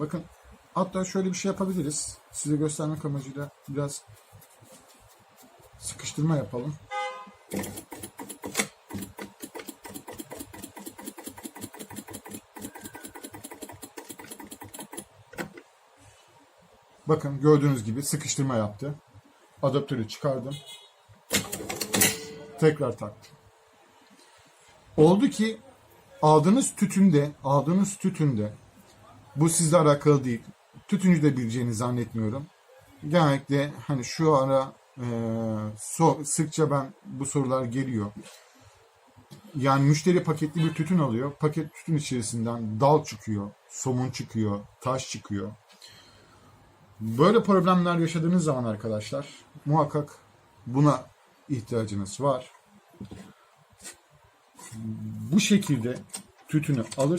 Bakın hatta şöyle bir şey yapabiliriz. Size göstermek amacıyla biraz sıkıştırma yapalım. Bakın gördüğünüz gibi sıkıştırma yaptı. Adaptörü çıkardım. Tekrar taktım. Oldu ki aldığınız tütünde, aldığınız tütünde bu sizle alakalı değil. Tütüncü de bileceğini zannetmiyorum. Genellikle hani şu ara e, so- sıkça ben bu sorular geliyor. Yani müşteri paketli bir tütün alıyor. Paket tütün içerisinden dal çıkıyor, somun çıkıyor, taş çıkıyor. Böyle problemler yaşadığınız zaman arkadaşlar muhakkak buna ihtiyacınız var. Bu şekilde tütünü alır